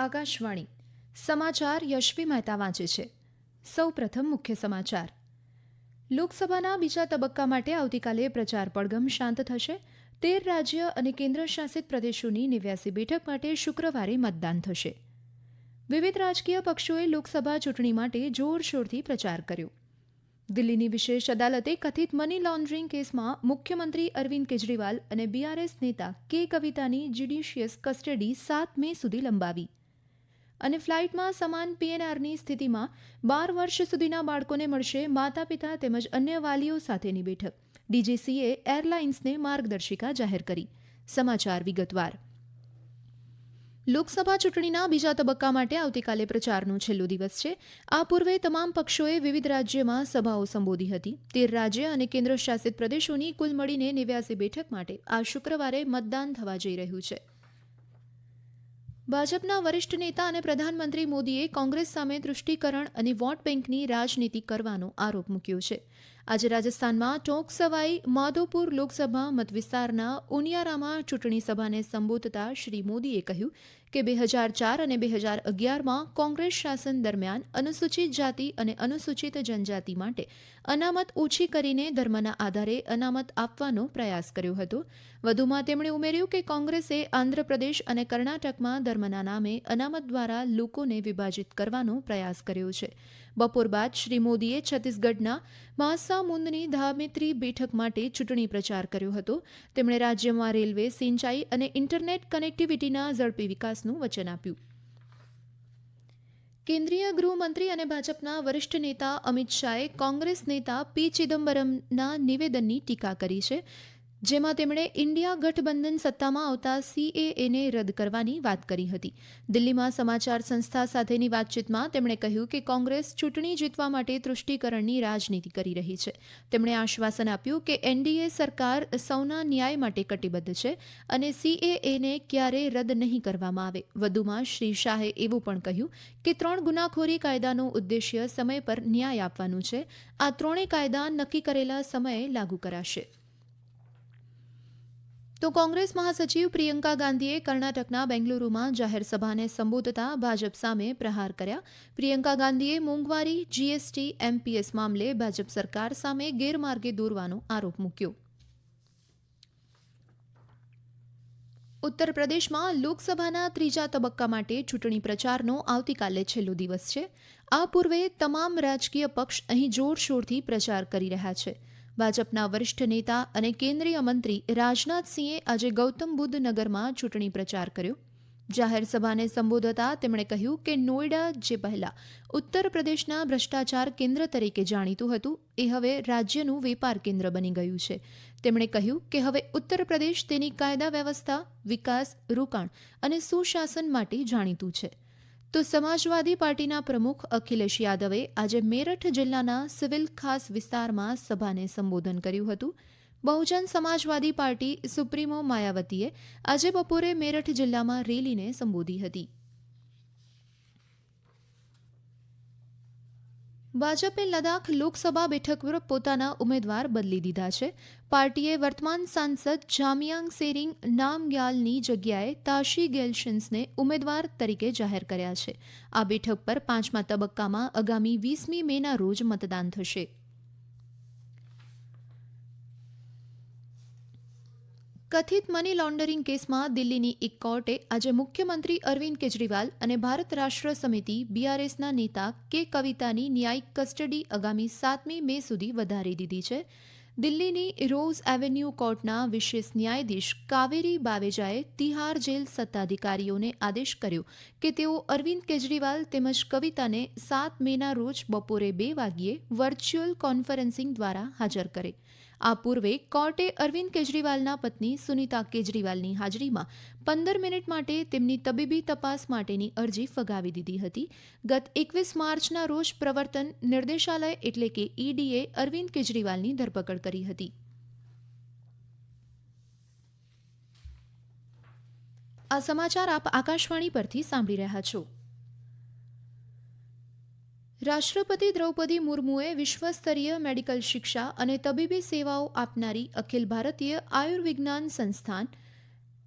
આકાશવાણી. સમાચાર યશવી મહેતા વાંચે છે. સૌ પ્રથમ મુખ્ય સમાચાર. લોકસભાના બીજા તબક્કા માટે આવતીકાલે પ્રચાર પડગમ શાંત થશે. તેર રાજ્ય અને કેન્દ્ર શાસિત પ્રદેશોની નેવ્યાસી બેઠક માટે શુક્રવારે મતદાન થશે. વિવિધ રાજકીય પક્ષોએ લોકસભા ચૂંટણી માટે જોરશોરથી પ્રચાર કર્યો. દિલ્હીની વિશેષ અદાલતે કથિત મની લોન્ડરિંગ કેસમાં મુખ્યમંત્રી અરવિંદ કેજરીવાલ અને બીઆરએસ નેતા કે કવિતાની જ્યુડિશિયસ કસ્ટડી સાત મે સુધી લંબાવી. અને ફ્લાઇટમાં સમાન પીએનઆરની સ્થિતિમાં બાર વર્ષ સુધીના બાળકોને મળશે માતા પિતા તેમજ અન્ય વાલીઓ સાથેની બેઠક. ડીજીસીએ એરલાઇન્સને માર્ગદર્શિકા જાહેર કરી. સમાચાર વિગતવાર. લોકસભા ચૂંટણીના બીજા તબક્કા માટે આવતીકાલે પ્રચારનો છેલ્લો દિવસ છે. આ પૂર્વે તમામ પક્ષોએ વિવિધ રાજ્યમાં સભાઓ સંબોધી હતી. તેર રાજ્ય અને કેન્દ્ર શાસિત પ્રદેશોની કુલ મળીને નેવ્યાસી બેઠક માટે આ શુક્રવારે મતદાન થવા જઈ રહ્યું છે. ભાજપના વરિષ્ઠ નેતા અને પ્રધાનમંત્રી મોદીએ કોંગ્રેસ સામે તૃષ્ટિકરણ અને વોટ બેંકની રાજનીતિ કરવાનો આરોપ મૂક્યો છે. આજે રાજસ્થાનમાં ટોંક સવાઈ માધોપુર લોકસભા મતવિસ્તારના ઉનિયારામાં ચૂંટણી સભાને સંબોધતા શ્રી મોદીએ કહ્યું કે બે હજાર ચાર અને બે હજાર અગિયારમાં કોંગ્રેસ શાસન દરમિયાન અનુસૂચિત જાતિ અને અનુસૂચિત જનજાતિ માટે અનામત ઓછી કરીને ધર્મના આધારે અનામત આપવાનો પ્રયાસ કર્યો હતો. વધુમાં તેમણે ઉમેર્યું કે કોંગ્રેસે આંધ્રપ્રદેશ અને કર્ણાટકમાં ધર્મના નામે અનામત દ્વારા લોકોને વિભાજિત કરવાનો પ્રયાસ કર્યો છે. બપોર બાદ શ્રી મોદીએ છત્તીસગઢના મહાસામુંદની ધામેત્રી બેઠક માટે ચૂંટણી પ્રચાર કર્યો હતો. તેમણે રાજ્યમાં રેલવે, સિંચાઈ અને ઇન્ટરનેટ કનેક્ટિવિટીના ઝડપી વિકાસનું વચન આપ્યું. કેન્દ્રીય ગૃહમંત્રી અને ભાજપના વરિષ્ઠ નેતા અમિત શાહે કોંગ્રેસ નેતા પી ચિદમ્બરમના નિવેદનની ટીકા કરી છે. જેમાં તેમણે ઇન્ડિયા ગઠબંધન સત્તામાં આવતા સીએએને રદ કરવાની વાત કરી હતી. દિલ્હીમાં સમાચાર સંસ્થા સાથેની વાતચીતમાં તેમણે કહ્યું કે કોંગ્રેસ ચૂંટણી જીતવા માટે તૃષ્ટિકરણની રાજનીતિ કરી રહી છે. તેમણે આશ્વાસન આપ્યું કે એનડીએ સરકાર સૌના ન્યાય માટે કટિબદ્ધ છે અને સીએએને ક્યારે રદ નહીં કરવામાં આવે. વધુમાં શ્રી શાહે એવું પણ કહ્યું કે ત્રણ ગુનાખોરી કાયદાનો ઉદ્દેશ્ય સમય પર ન્યાય આપવાનું છે. આ ત્રણેય કાયદા નક્કી કરેલા સમયે લાગુ કરાશે. તો કોંગ્રેસ મહાસચિવ પ્રિયંકા ગાંધીએ કર્ણાટકના બેંગલુરુમાં જાહેર સભાને સંબોધતા ભાજપ સામે પ્રહાર કર્યા. પ્રિયંકા ગાંધીએ મોંઘવારી જીએસટી એમપીએસ મામલે ભાજપ સરકાર સામે ગેરમાર્ગે દોરવાનો આરોપ મૂક્યો. ઉત્તર પ્રદેશમાં લોકસભાના ત્રીજા તબક્કા માટે ચૂંટણી પ્રચારનો આવતીકાલે છેલ્લો દિવસ છે. આ પૂર્વે તમામ રાજકીય પક્ષ અહીં જોરશોરથી પ્રચાર કરી રહ્યા છે. ભાજપના વરિષ્ઠ નેતા અને કેન્દ્રીય મંત્રી રાજનાથસિંહે આજે ગૌતમ બુદ્ધ નગરમાં ચૂંટણી પ્રચાર કર્યો. જાહેર સભાને સંબોધતા તેમણે કહ્યું કે નોઈડા જે પહેલા ઉત્તર પ્રદેશના ભ્રષ્ટાચાર કેન્દ્ર તરીકે જાણીતું હતું, એ હવે રાજ્યનું વેપાર કેન્દ્ર બની ગયું છે. તેમણે કહ્યું કે હવે ઉત્તર પ્રદેશ તેની કાયદા વ્યવસ્થા, વિકાસ, રોકાણ અને સુશાસન માટે જાણીતું છે. તો સમાજવાદી પાર્ટીના પ્રમુખ અખિલેશ યાદવે આજે મેરઠ જિલ્લાના સિવિલ ખાસ વિસ્તારમાં સભાને સંબોધન કર્યું હતું. બહુજન સમાજવાદી પાર્ટી સુપ્રીમો માયાવતીએ આજે બપોરે મેરઠ જિલ્લામાં રેલીને સંબોધી હતી. ભાજપે લદાખ લોકસભા બેઠક પર પોતાના ઉમેદવાર બદલી દીધા છે. પાર્ટીએ વર્તમાન સાંસદ જામિયાંગ સેરિંગ નામગ્યાલની જગ્યાએ તાશી ગેલશિન્સને ઉમેદવાર તરીકે જાહેર કર્યા છે. આ બેઠક પર પાંચમા તબક્કામાં આગામી વીસમી મેના રોજ મતદાન થશે. કથિત મની લોન્ડરિંગ કેસમાં દિલ્હીની એક કોર્ટે આજે મુખ્યમંત્રી અરવિંદ કેજરીવાલ અને ભારત રાષ્ટ્ર સમિતિ બીઆરએસના નેતા કે કવિતાની ન્યાયિક કસ્ટડી આગામી સાતમી મે સુધી વધારી દીધી છે. દિલ્હીની રોઝ એવેન્યુ કોર્ટના વિશેષ ન્યાયાધીશ કાવેરી બાવેજાએ તિહાર જેલ સત્તાધિકારીઓને આદેશ કર્યો કે તેઓ અરવિંદ કેજરીવાલ તેમજ કવિતાને સાત મેના રોજ બપોરે બે વાગ્યે વર્ચ્યુઅલ કોન્ફરન્સિંગ દ્વારા હાજર કરે. આ પૂર્વે કોર્ટે અરવિંદ કેજરીવાલના પત્ની સુનીતા કેજરીવાલની હાજરીમાં પંદર મિનિટ માટે તેમની તબીબી તપાસ માટેની અરજી ફગાવી દીધી હતી. ગત એકવીસ માર્ચના રોજ પ્રવર્તન નિર્દેશાલય એટલે કે ઈડીએ અરવિંદ કેજરીવાલની ધરપકડ કરી હતી. આ સમાચાર આપ આકાશવાણી પરથી સાંભળી રહ્યા છો. રાષ્ટ્રપતિ દ્રૌપદી મુર્મુએ વિશ્વસ્તરીય મેડિકલ શિક્ષા અને તબીબી સેવાઓ આપનારી અખિલ ભારતીય આયુર્વિજ્ઞાન સંસ્થાન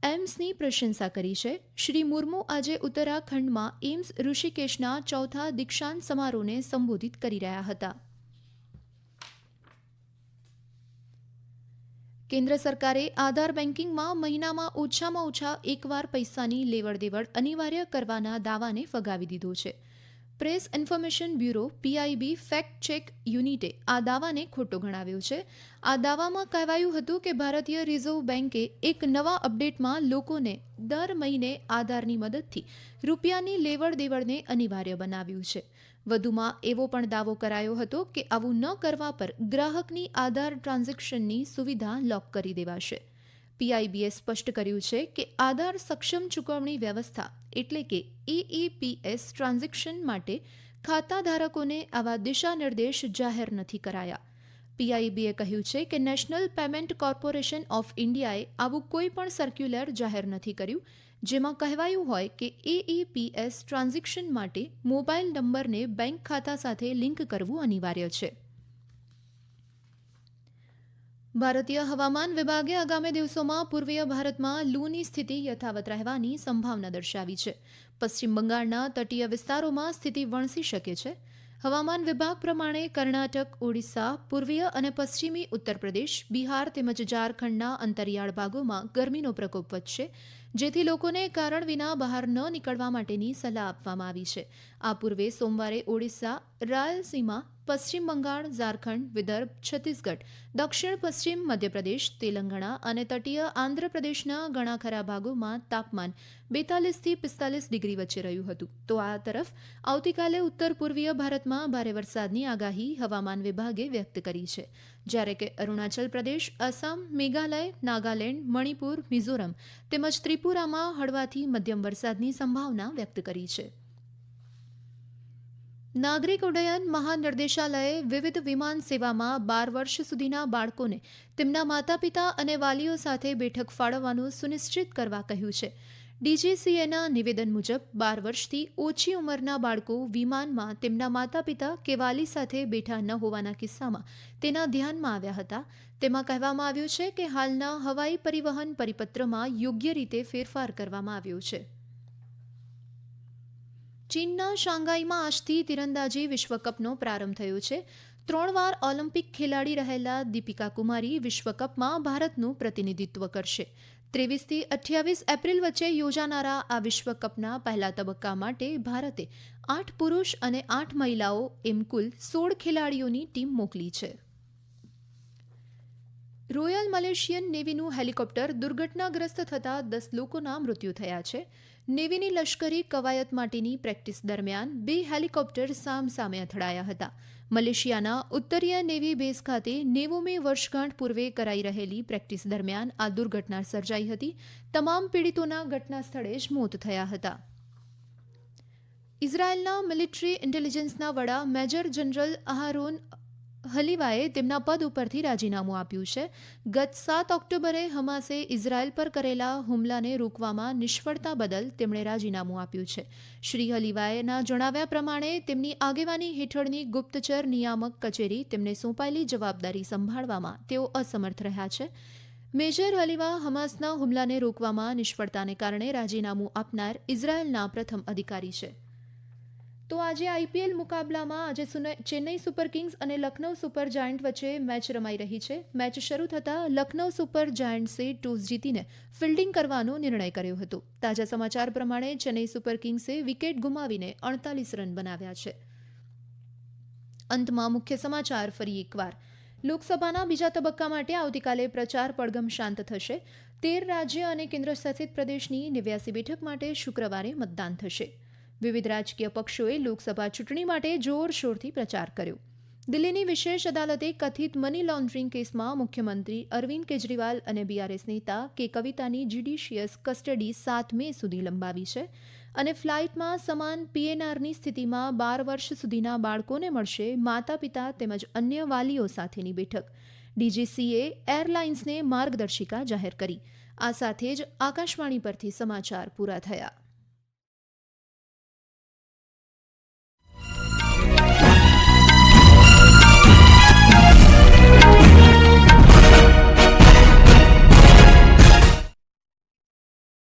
એમ્સની પ્રશંસા કરી છે. શ્રી મુર્મુ આજે ઉત્તરાખંડમાં એમ્સ ઋષિકેશના ચોથા દીક્ષાંત સમારોહને સંબોધિત કરી રહ્યા હતા. કેન્દ્ર સરકારે આધાર બેન્કિંગમાં મહિનામાં ઓછામાં ઓછા એકવાર પૈસાની લેવડ દેવડ અનિવાર્ય કરવાના દાવાને ફગાવી દીધો છે. Press information bureau PIB fact check યુનિટે આ દાવાને ખોટો ગણાવ્યો છે. આ દાવામાં કહેવાયું હતું કે ભારતીય રિઝર્વ બેન્કે એક નવા અપડેટમાં લોકોને દર મહિને આધારની મદદથી રૂપિયાની લેવડ દેવડને અનિવાર્ય બનાવ્યું છે. વધુમાં એવો પણ દાવો કરાયો હતો કે આવું ન કરવા પર ગ્રાહકની આધાર ટ્રાન્ઝેક્શનની સુવિધા લોક કરી દેવાશે. પીઆઈબીએ સ્પષ્ટ કર્યું છે કે આધાર સક્ષમ ચૂકવણી વ્યવસ્થા એટલે કે એઈપીએસ ટ્રાન્ઝેક્શન માટે ખાતાધારકોને આવા દિશા નિર્દેશ જાહેર નથી કરાયા. પીઆઈબીએ કહ્યું છે કે નેશનલ પેમેન્ટ કોર્પોરેશન ઓફ ઇન્ડિયાએ આવું કોઈ પણ સર્ક્યુલર જાહેર નથી કર્યું, જેમાં કહેવાયું હોય કે એઈપીએસ ટ્રાન્ઝેક્શન માટે મોબાઈલ નંબરને બેંક ખાતા સાથે લિંક કરવું અનિવાર્ય છે. ભારતીય હવામાન વિભાગે આગામી દિવસોમાં પૂર્વીય ભારતમાં લૂની સ્થિતિ યથાવત રહેવાની સંભાવના દર્શાવી છે. પશ્ચિમ બંગાળના તટીય વિસ્તારોમાં સ્થિતિ વણસી શકે છે. હવામાન વિભાગ પ્રમાણે કર્ણાટક, ઓડિશા, પૂર્વીય અને પશ્ચિમી ઉત્તર પ્રદેશ, બિહાર તેમજ ઝારખંડના અંતરિયાળ ભાગોમાં ગરમીનો પ્રકોપ વધશે, જેથી લોકોને કારણ વિના બહાર ન નીકળવા માટેની સલાહ આપવામાં આવી છે. આ પૂર્વે સોમવારે ઓડિશા, રાયલસીમા પશ્ચિમ બંગાળ, ઝારખંડ, વિદર્ભ, છત્તીસગઢ, દક્ષિણ પશ્ચિમ મધ્યપ્રદેશ, તેલંગાણા અને તટીય આંધ્રપ્રદેશના ઘણા ખરા ભાગોમાં તાપમાન બેતાલીસથી પિસ્તાલીસ ડિગ્રી વચ્ચે રહ્યું હતું. તો આ તરફ આવતીકાલે ઉત્તર પૂર્વીય ભારતમાં ભારે વરસાદની આગાહી હવામાન વિભાગે વ્યક્ત કરી છે. જ્યારે કે અરુણાચલ પ્રદેશ, આસામ, મેઘાલય, નાગાલેન્ડ, મણિપુર, મિઝોરમ તેમજ ત્રિપુરામાં હળવાથી મધ્યમ વરસાદની સંભાવના વ્યક્ત કરી છે. નાગરિક ઉડ્ડયન મહાનિર્દેશાલયે વિવિધ વિમાન સેવામાં બાર વર્ષ સુધીના બાળકોને તેમના માતા પિતા અને વાલીઓ સાથે બેઠક ફાળવવાનું સુનિશ્ચિત કરવા કહ્યું છે. ડીજીસીએના નિવેદન મુજબ બાર વર્ષથી ઓછી ઉંમરના બાળકો વિમાનમાં તેમના માતા પિતા કે વાલી સાથે બેઠા ન હોવાના કિસ્સામાં તેના ધ્યાનમાં આવ્યા હતા. તેમાં કહેવામાં આવ્યું છે કે હાલના હવાઈ પરિવહન પરિપત્રમાં યોગ્ય રીતે ફેરફાર કરવામાં આવ્યો છે. ચીનના શાંઘાઈમાં આજથી તીરંદાજી વિશ્વકપનો પ્રારંભ થયો છે. ત્રણ વાર ઓલિમ્પિક ખેલાડી રહેલા દીપિકા કુમારી વિશ્વકપમાં ભારતનું પ્રતિનિધિત્વ કરશે. ત્રેવીસથી અઠ્યાવીસ એપ્રિલ વચ્ચે યોજાનારા આ વિશ્વકપના પહેલા તબક્કા માટે ભારતે આઠ પુરુષ અને આઠ મહિલાઓ એમ કુલ સોળ ખેલાડીઓની ટીમ મોકલી છે. રોયલ મલેશિયન નેવીનું હેલિકોપ્ટર દુર્ઘટનાગ્રસ્ત થતાં દસ લોકોના મૃત્યુ થયા છે. નેવીની લશ્કરી કવાયત માટેની પ્રેક્ટિસ દરમિયાન બે હેલિકોપ્ટર સામસામે અથડાયા હતા. મલેશિયાના ઉત્તરીય નેવી બેઝ ખાતે નેવુમી વર્ષગાંઠ પૂર્વે કરાઈ રહેલી પ્રેક્ટિસ દરમિયાન આ દુર્ઘટના સર્જાઈ હતી. તમામ પીડિતોના ઘટના સ્થળે જ મોત થયા હતા. ઇઝરાયેલના મિલિટરી ઇન્ટેલિજન્સના વડા મેજર જનરલ આહારોન હલીવાએ તેમના પદ ઉપરથી રાજીનામું આપ્યું છે. ગત સાત ઓક્ટોબરે હમાસે ઇઝરાયલ પર કરેલા હુમલાને રોકવામાં નિષ્ફળતા બદલ તેમણે રાજીનામું આપ્યું છે. શ્રી હલીવાએના જણાવ્યા પ્રમાણે તેમની આગેવાની હેઠળની ગુપ્તચર નિયામક કચેરી તેમને સોંપાયેલી જવાબદારી સંભાળવામાં તેઓ અસમર્થ રહ્યા છે. મેજર હલીવા હમાસના હુમલાને રોકવામાં નિષ્ફળતાને કારણે રાજીનામું આપનાર ઇઝરાયલના પ્રથમ અધિકારી છે. તો આજે આઈપીએલ મુકાબલામાં આજે ચેન્નઈ સુપર કિંગ્સ અને લખનૌ સુપર જાયન્ટ વચ્ચે મેચ રમાઈ રહી છે. મેચ શરૂ થતાં લખનૌ સુપર જાયન્ટ્સે ટોસ જીતીને ફિલ્ડિંગ કરવાનો નિર્ણય કર્યો હતો. તાજા સમાચાર પ્રમાણે ચેન્નઈ સુપર કિંગ્સે વિકેટ ગુમાવીને અડતાલીસ રન બનાવ્યા છે. અંતમાં મુખ્ય સમાચાર ફરી એકવાર. લોકસભાના બીજા તબક્કા માટે આવતીકાલે પ્રચાર પડગમ શાંત થશે. તેર રાજ્ય અને કેન્દ્રશાસિત પ્રદેશની નેવ્યાસી બેઠક માટે શુક્રવારે મતદાન થશે. વિવિધ રાજકીય પક્ષોએ લોકસભા ચૂંટણી માટે જોરશોરથી પ્રચાર કર્યો. દિલ્હીની વિશેષ અદાલતે કથિત મની લોન્ડરિંગ કેસમાં મુખ્યમંત્રી અરવિંદ કેજરીવાલ અને બીઆરએસ નેતા કે કવિતાની જ્યુડિશિયસ કસ્ટડી સાત મે સુધી લંબાવી છે અને ફ્લાઇટમાં સમાન પીએનઆરની સ્થિતિમાં બાર વર્ષ સુધીના બાળકોને મળશે માતા પિતા તેમજ અન્ય વાલીઓ સાથેની બેઠક. ડીજીસીએ એરલાઇન્સને માર્ગદર્શિકા જાહેર કરી. આ સાથે જ આકાશવાણી પરથી સમાચાર પૂરા થયા.